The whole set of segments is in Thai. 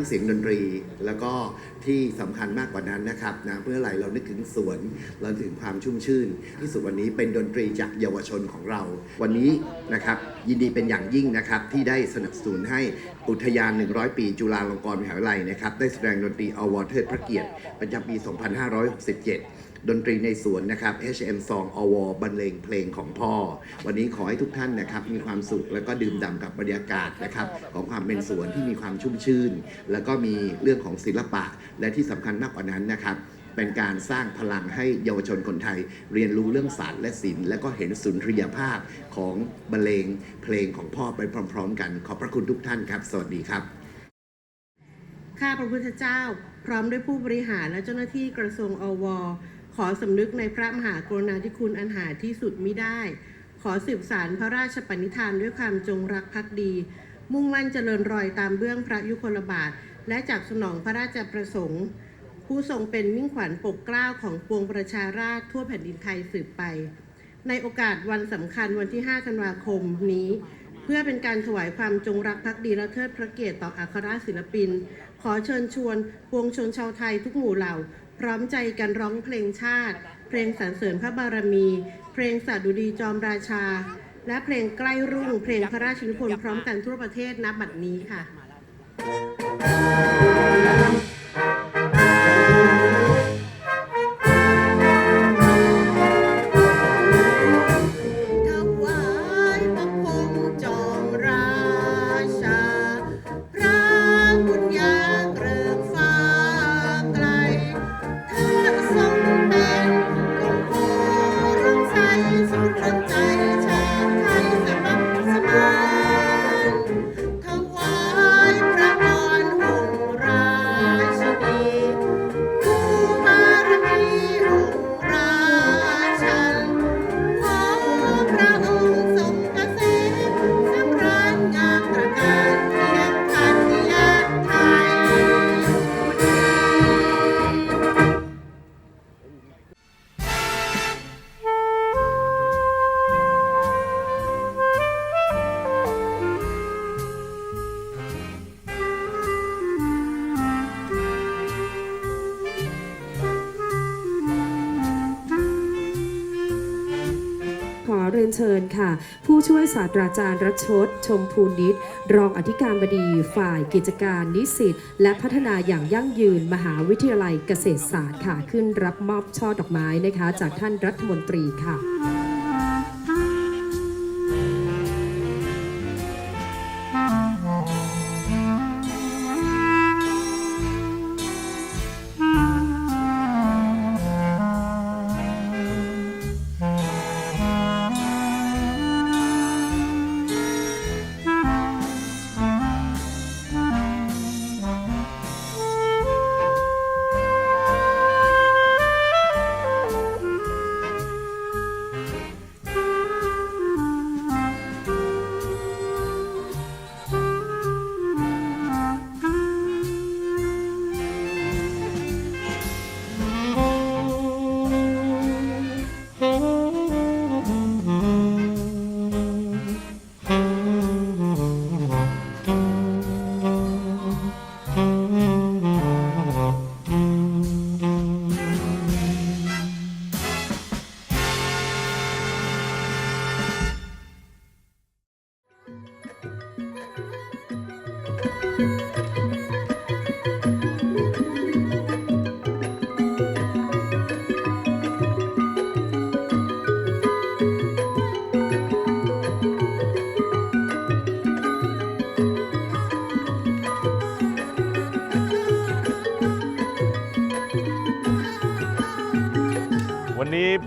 งเสียงดนตรี แล้วก็ที่สำคัญมากกว่านั้นนะครับนะเพื่ออะไรเรานึกถึงสวนเราถึงความชุ่มชื่น ที่สุดวันนี้เป็นดนตรีจากเยาวชนของเรา วันนี้นะครับยินดีเป็นอย่างยิ่งนะครับที่ได้สนับสนุนให้อุทยาน 100 ปี จุฬาลงกรณ์มหาวิทยาลัยนะครับได้แสดงดนตรีอวอร์เทิดพระเกียรติประจำปี 2567 ดนตรีในสวนนะครับ HM Song a w a r บรรเลงเพลงของพ่อ วันนี้ขอให้ทุกท่านนะครับมีความสุขแล้วก็ดื่มด่ำกับบรรยากาศนะครับของความเป็นสวนที่มีความชุ่มชื่น แล้วก็มีเรื่องของศิลปะ และที่สำคัญมากกว่านั้นนะครับเป็นการสร้างพลังให้เยาวชนคนไทย เรียนรู้เรื่องศาสตร์และศิลป์และก็เห็นสุนทรียภาพของบรรเลงเพลงของพ่อไปพร้อม ๆ กัน ขอบพระคุณทุกท่านครับ สวัสดีครับ ข้าพระพุทธเจ้า พร้อมด้วยผู้บริหารและเจ้าหน้าที่กระทรวงอว ขอสำนึกในพระมหากรุณาธิคุณอันหาที่สุดมิได้ ขอสืบสารพระราชปณิธานด้วยความจงรักภักดี มุ่งมั่นเจริญรอยตามเบื้องพระยุคลบาท และจากสนองพระราชประสงค์ ผู้ทรงเป็นมิ่งขวัญปกเกล้าของปวงประชาราษฎรทั่วแผ่นดินไทยสืบไป ในโอกาสวันสำคัญวันที่ 5 ธันวาคมนี้ เพื่อเป็นการถวายความจงรักภักดีและเทิดพระเกียรติต่ออัครศิลปิน ขอเชิญชวนปวงชนชาวไทยทุกหมู่เหล่า พร้อมใจกันร้องเพลงชาติ เพลงสรรเสริญพระบารมี เพลงสาดุดีจอมราชา และเพลงใกล้รุ่ง เพลงพระราชนิพนธ์พร้อมกันทั่วประเทศนับบัดนี้ค่ะ นเชิญค่ะ ผู้ช่วยศาสตราจารย์รัชดชมพูนิตรองอธิการบดีฝ่ายกิจการนิสิตและพัฒนาอย่างยั่งยืนมหาวิทยาลัยเกษตรศาสตร์ค่ะ ขึ้นรับมอบช่อดอกไม้นะคะ จากท่านรัฐมนตรีค่ะ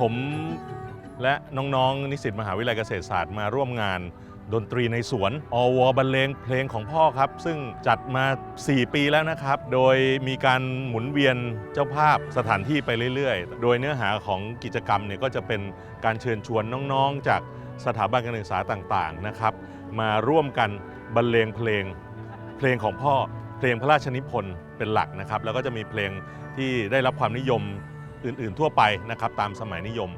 ผมและน้องๆ นิสิตมหาวิทยาลัยเกษตรศาสตร์มาร่วมงานดนตรีในสวน อวบรรเลงเพลงของพ่อครับ ซึ่งจัดมา 4 ปีแล้วนะครับ โดยมีการหมุนเวียนเจ้าภาพสถานที่ไปเรื่อยๆ โดยเนื้อหาของกิจกรรมเนี่ยก็จะเป็นการเชิญชวนน้องๆ จากสถาบันการศึกษาต่างๆนะครับ มาร่วมกันบรรเลงเพลง เพลงของพ่อเพลงพระราชนิพนธ์เป็นหลักนะครับ แล้วก็จะมีเพลงที่ได้รับความนิยม อื่น ๆ ทั่วไปนะครับตามสมัยนิยม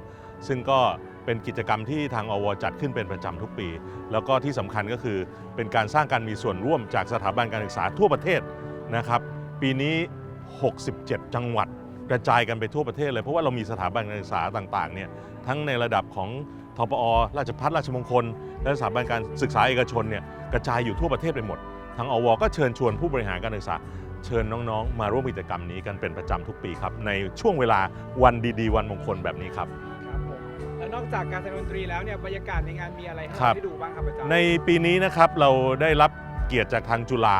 ซึ่งก็เป็นกิจกรรมที่ทางอวจัดขึ้นเป็นประจำทุกปี แล้วก็ที่สำคัญก็คือเป็นการสร้างการมีส่วนร่วมจากสถาบันการศึกษาทั่วประเทศนะครับ ปีนี้ 67 จังหวัดกระจายกันไปทั่วประเทศเลย เพราะว่าเรามีสถาบันการศึกษาต่างๆเนี่ยทั้งในระดับของทปอ ราชพัฒราชมงคล และสถาบันการศึกษาเอกชนเนี่ยกระจายอยู่ทั่วประเทศไปหมด ทางอวก็เชิญชวนผู้บริหารการศึกษา เชิญน้องๆ มาร่วมกิจกรรมนี้กันเป็นประจำทุกปีครับ ในช่วงเวลาวันดีๆ วันมงคลแบบนี้ครับ ครับผมแล้วนอกจากการแสดงดนตรีแล้วเนี่ยบรรยากาศในงานมีอะไรให้ครัเราบ ได้ดูบ้างครับอาจารย์ในปีนี้นะครับเราได้รับเกียรติจากทางจุฬา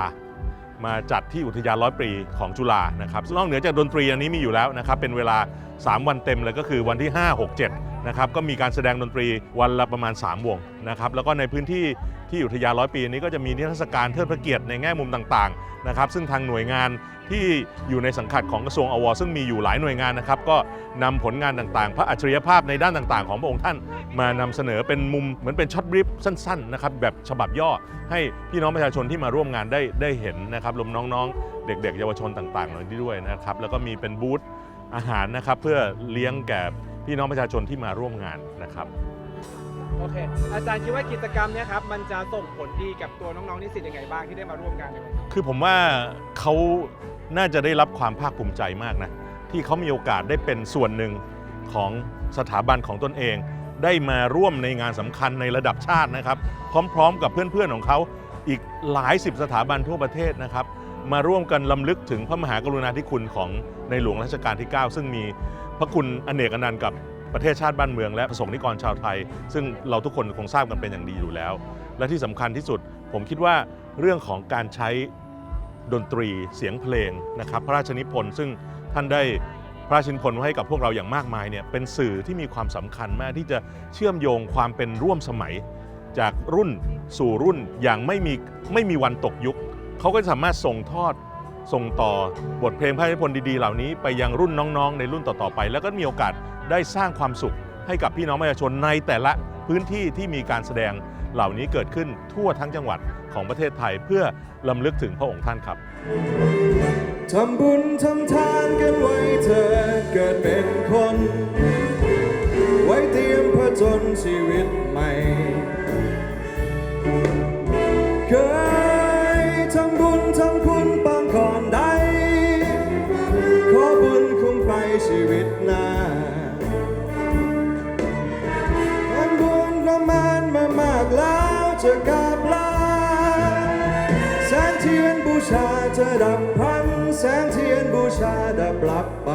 มาจัดที่อุทยานร้อยปีของจุฬานะครับนอกเหนือจากดนตรีอันนี้มีอยู่แล้วนะครับเป็นเวลา 3 วันเต็มเลยก็คือวันที่ 5 6 7 นะครับก็มีการแสดงดนตรีวันละประมาณ 3 วงนะครับแล้วก็ในพื้นที่ที่อุทยานร้อยปีนี้ก็จะมีนิทรรศการเทิดพระเกียรติในแง่มุมต่างๆนะครับซึ่งทางหน่วยงานที่อยู่ในสังกัดของกระทรวงอวซึ่งมีอยู่หลายหน่วยงานนะครับก็นำผลงานต่างๆ พระอัจฉริยภาพในด้านต่างๆ ของพระองค์ท่าน มานำเสนอเป็นมุมเหมือนเป็นช็อตบริฟสั้นๆนะครับแบบฉบับย่อให้พี่น้องประชาชนที่มาร่วมงานได้ได้เห็นนะครับรวมน้องๆ เด็ก ๆ เยาวชนต่างๆเหล่านี้ด้วยนะครับแล้วก็มีเป็นบูธอาหารนะครับเพื่อเลี้ยงแก่ พี่น้องประชาชนที่มาร่วมงานนะครับ โอเค อาจารย์คิดว่ากิจกรรมเนี่ยครับมันจะส่งผลดีกับตัวน้องๆนิสิตยังไงบ้างที่ได้มาร่วมกันในวันนี้คือผมว่าเขาน่าจะได้รับความภาคภูมิใจมากนะ ที่เขามีโอกาสได้เป็นส่วนหนึ่งของสถาบันของตนเอง ได้มาร่วมในงานสำคัญในระดับชาตินะครับ พร้อมๆ กับเพื่อนๆของเขาอีกหลายสิบสถาบันทั่วประเทศนะครับ มาร่วมกันลำลึกถึงพระมหากรุณาธิคุณของในหลวงรัชกาลที่ 9 ซึ่งมี พระคุณอเนกอนันต์กับประเทศชาติบ้านเมืองและประสงค์นิกรชาวไทย ซึ่งเราทุกคนคงทราบกันเป็นอย่างดีอยู่แล้ว และที่สำคัญที่สุด ผมคิดว่าเรื่องของการใช้ดนตรีเสียงเพลงนะครับ พระราชนิพนธ์ซึ่งท่านได้พระราชนิพนธ์ให้กับพวกเราอย่างมากมายเนี่ยเป็นสื่อที่มีความสำคัญมากที่จะเชื่อมโยงความเป็นร่วมสมัย จากรุ่นสู่รุ่นอย่างไม่มีไม่มีวันตกยุคเขาก็สามารถส่งทอด ส่งต่อบทเพลงพระราชนิพนธ์ดีๆ เหล่านี้ไปยังรุ่นน้องๆ ในรุ่นต่อๆไป แล้วก็มีโอกาสได้สร้างความสุขให้กับพี่น้องประชาชนในแต่ละพื้นที่ที่มีการแสดงเหล่านี้เกิดขึ้นทั่วทั้งจังหวัดของประเทศไทยเพื่อลำลึกถึงพระองค์ท่านครับทำบุญทำทานกันไว้เธอเกิดเป็นคน ไว้เตรียมผจญชีวิตใหม่เคย จะดับพลันแสงเทียนบูชาดับลับไป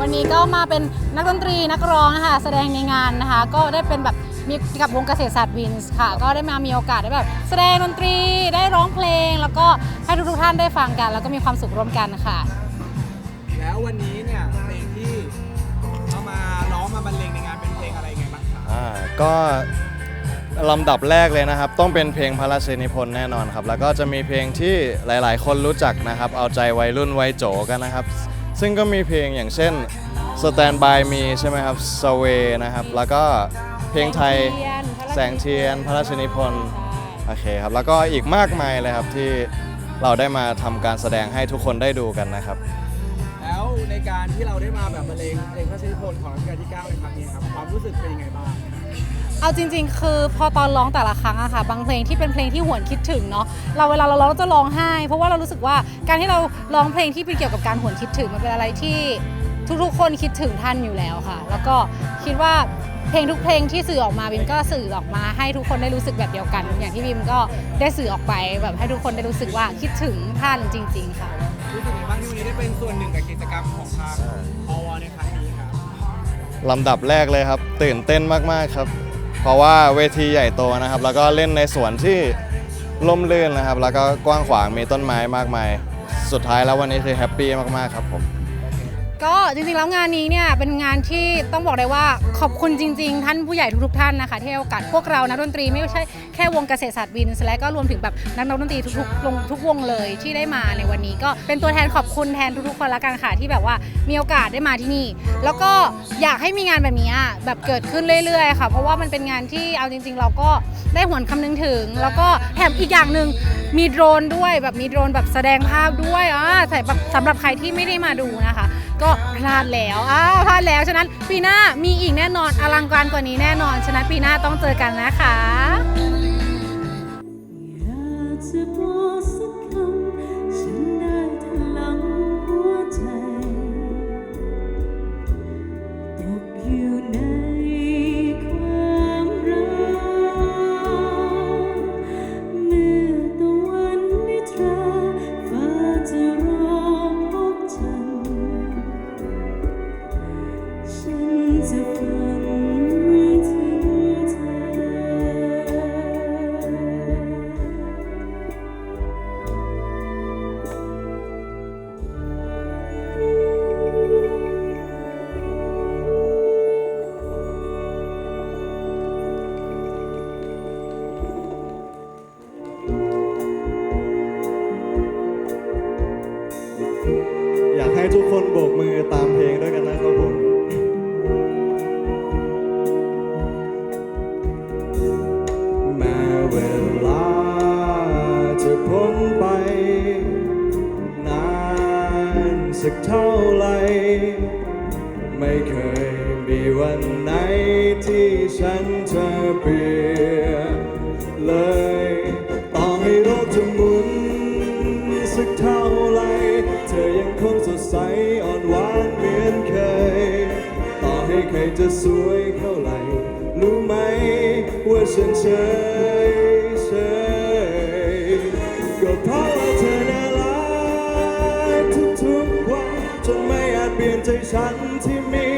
วันนี้ก็มาเป็นนักดนตรีนักร้องนะคะแสดงในงานนะคะ ก็ได้เป็นแบบมีกับวงเกษตรศาสตร์วินส์ค่ะ ก็ได้มามีโอกาสได้แบบ แสดงดนตรีได้ร้องเพลง แล้วก็ให้ทุกๆท่านได้ฟังกัน แล้วก็มีความสุขร่วมกันค่ะ แล้ววันนี้ ก็ลำดับแรกเลยนะครับ ต้องเป็นเพลงพระราชนิพนธ์แน่นอนครับ แล้วก็จะมีเพลงที่หลาย ๆ คนรู้จักนะครับ เอาใจวัยรุ่นวัยโจกันนะครับ ซึ่งก็มีเพลงอย่างเช่น Stand by Me ใช่ไหมครับ Sway นะครับ แล้วก็เพลงไทยแสงเทียน พระราชนิพนธ์โอเคครับ แล้วก็อีกมากมายเลยครับที่เราได้มาทำการแสดงให้ทุกคนได้ดูกันนะครับ แล้วในการที่เราได้มาแบบบรรเลงเพลงพระราชนิพนธ์ของรัชกาลที่ 9 ในครั้งนี้ครับความรู้สึกเป็นยังไงบ้าง เอาจริง ๆ คือพอตอนร้องแต่ละครั้งอะค่ะ บางเพลงที่เป็นเพลงที่หวนคิดถึงเนาะเราเวลาเราร้องเราจะร้องไห้ เพราะว่าเรารู้สึกว่าการที่เราร้องเพลงที่เป็นเกี่ยวกับการหวนคิดถึงมันเป็นอะไรที่ทุกๆ คนคิดถึงท่านอยู่แล้วค่ะ แล้วก็คิดว่าเพลงทุกเพลงที่สื่อออกมาบิมก็สื่อออกมาให้ทุกคนได้รู้สึกแบบเดียวกัน อย่างที่บิมก็ได้สื่อออกไปแบบให้ทุกคนได้รู้สึกว่าคิดถึงท่านจริง ๆ ค่ะ รู้สึกยังไงบ้างที่วันนี้ได้เป็นส่วนหนึ่งกับกิจกรรมของทางอวในครั้งนี้ครับลำดับแรกเลยครับ ตื่นเต้นมากๆครับเพ ราะว่าเวทีใหญ่โตนะครับ แล้วก็เล่นในสวนที่ร่มรื่นนะครับ แล้วก็กว้างขวางมีต้นไม้มากมาย สุดท้ายแล้ววันนี้คือแฮปปี้มากๆครับผม ก็จริงๆแล้วงานนี้เนี่ยเป็นงานที่ต้องบอกได้ว่าขอบคุณจริง ๆ ท่านผู้ใหญ่ทุกๆท่านนะคะที่ให้โอกาสพวกเรานักดนตรีไม่ใช่แค่วงเกษตรศาสตร์วินส์และก็รวมถึงแบบนักดนตรีทุกๆวงทุกวงเลยที่ได้มาในวันนี้ ก็เป็นตัวแทนขอบคุณแทนทุกๆคนละกันค่ะที่แบบว่ามีโอกาสได้มาที่นี่ แล้วก็อยากให้มีงานแบบนี้แบบเกิดขึ้นเรื่อยๆค่ะเพราะว่ามันเป็นงานที่เอาจริง ๆ เราก็ได้หวนคำนึงถึง แล้วก็แถมอีกอย่างหนึ่งมีโดรนด้วยแบบมีโดรนแบบแสดงภาพด้วยอ่าแต่แบบสำหรับใครที่ไม่ได้มาดูนะคะ ก็พลาดแล้วอ่าพลาดแล้วฉะนั้นปีหน้ามีอีกแน่นอนอลังการกว่านี้แน่นอน ฉะนั้นปีหน้าต้องเจอกันนะคะ อยากให้ทุกคนโบกมือตามเพลงด้วยกันนะครับผม ฉันจะเปลี่ยนเลยต่อให้โลกจะหมุนสักเท่าไร เธอยังคงสดใสอ่อนหวานเหมือนเคยต่อให้ใครจะสวยเท่าไหร่ รู้ไหมว่าฉันเฉยเฉยก็เพราะว่าเธอน่ารักทุกๆวันจนไม่อาจเปลี่ยนใจฉันที่มี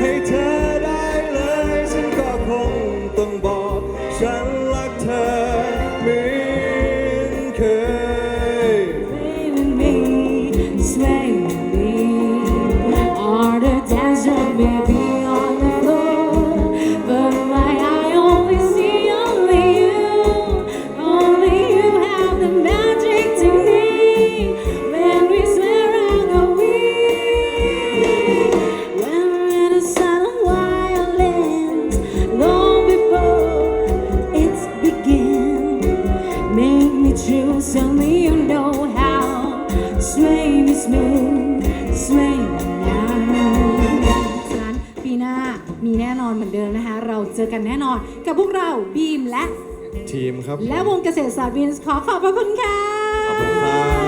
ให้ กันแน่นอน กับพวกเราบีมและ ทีมครับ และวงเกษตรศาสตร์วินส์ขอขอบพระคุณค่ะ ขอบคุณครั